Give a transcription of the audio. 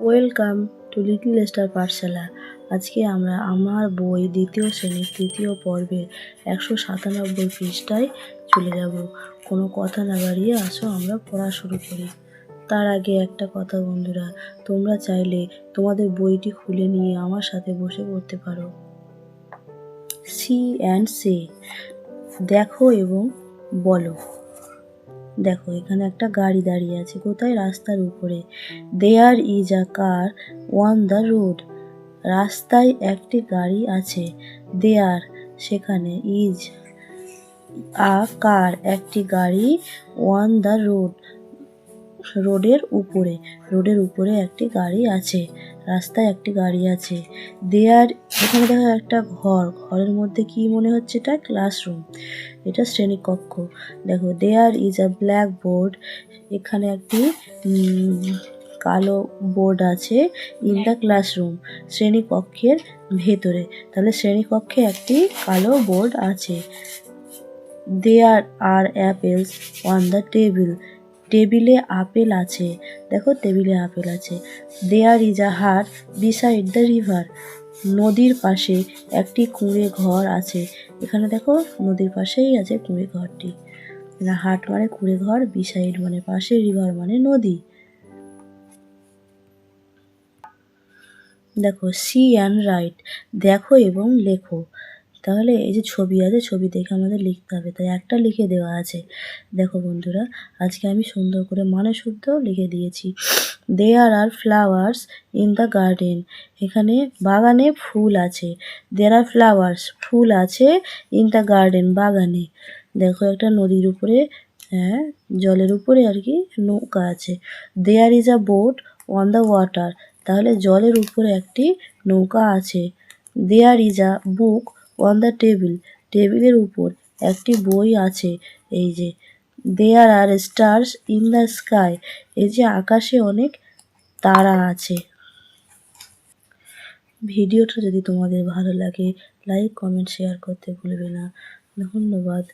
Welcome to little star পাঠশালা আজকে আমরা আমার বই দ্বিতীয় শ্রেণির তৃতীয় পর্বের একশো সাতানব্বই পৃষ্ঠায় চলে যাব। কোনো কথা না বাড়িয়ে আসো, আমরা পড়া শুরু করি। তার আগে একটা কথা বন্ধুরা, তোমরা চাইলে তোমাদের বইটি খুলে নিয়ে আমার সাথে বসে পড়তে পারো। সি অ্যান্ড সে দেখো এবং বলো। দেখো, এখানে একটা গাড়ি দাঁড়িয়ে আছে, কোথায়? রাস্তার উপরে। There is a car on the road রাস্তায় একটি গাড়ি আছে। দেয়ার সেখানে ইজ আ কার একটি গাড়ি ওয়ান দ্য রোড রোডের উপরে রোডের উপরে একটি গাড়ি আছে। রাস্তায় একটি গাড়ি আছে। দেয়ার, এখানে দেখো একটা ঘর। ঘরের মধ্যে কি মনে হচ্ছে এটা? ক্লাসরুম। এটা শ্রেণীকক্ষ। দেখো, there is a blackboard. এখানে একটি কালো বোর্ড আছে ইন দ্য ক্লাসরুম, শ্রেণীকক্ষের ভেতরে। তাহলে শ্রেণীকক্ষে একটি কালো বোর্ড আছে। There are apples on the table. টেবিলে আপেল আছে। দেখো টেবিলে আপেল আছে। দেয়ার ইজ আ হাট বিসাইড দ্য রিভার নদীর পাশে একটি কুঁড়ে ঘর আছে। এখানে দেখো নদীর পাশেই আছে কুঁড়ে ঘরটি। হাট মানে কুঁড়ে ঘর বিসাইড মানে পাশে রিভার মানে নদী। দেখো সি অ্যান্ড রাইট দেখো এবং লেখো। তাহলে এই যে ছবি আছে, ছবি দেখে আমাদের লিখতে হবে। তাই একটা লিখে দেওয়া আছে। দেখো বন্ধুরা, আজকে আমি সুন্দর করে মানে শুদ্ধ লিখে দিয়েছি। There are flowers in the garden এখানে বাগানে ফুল আছে। দেয়ার আর ফ্লাওয়ার্স ফুল আছে ইন দ্য গার্ডেন বাগানে। দেখো একটা নদীর উপরে হ্যাঁ জলের উপরে আর কি নৌকা আছে। There is a boat on the water তাহলে জলের উপরে একটি নৌকা আছে। There is a book on the table টেবিলের উপর একটি বই আছে, এই যে। There are stars in the sky এই যে আকাশে অনেক তারা আছে। ভিডিওটা যদি তোমাদের ভালো লাগে লাইক কমেন্ট শেয়ার করতে ভুলবে না। ধন্যবাদ।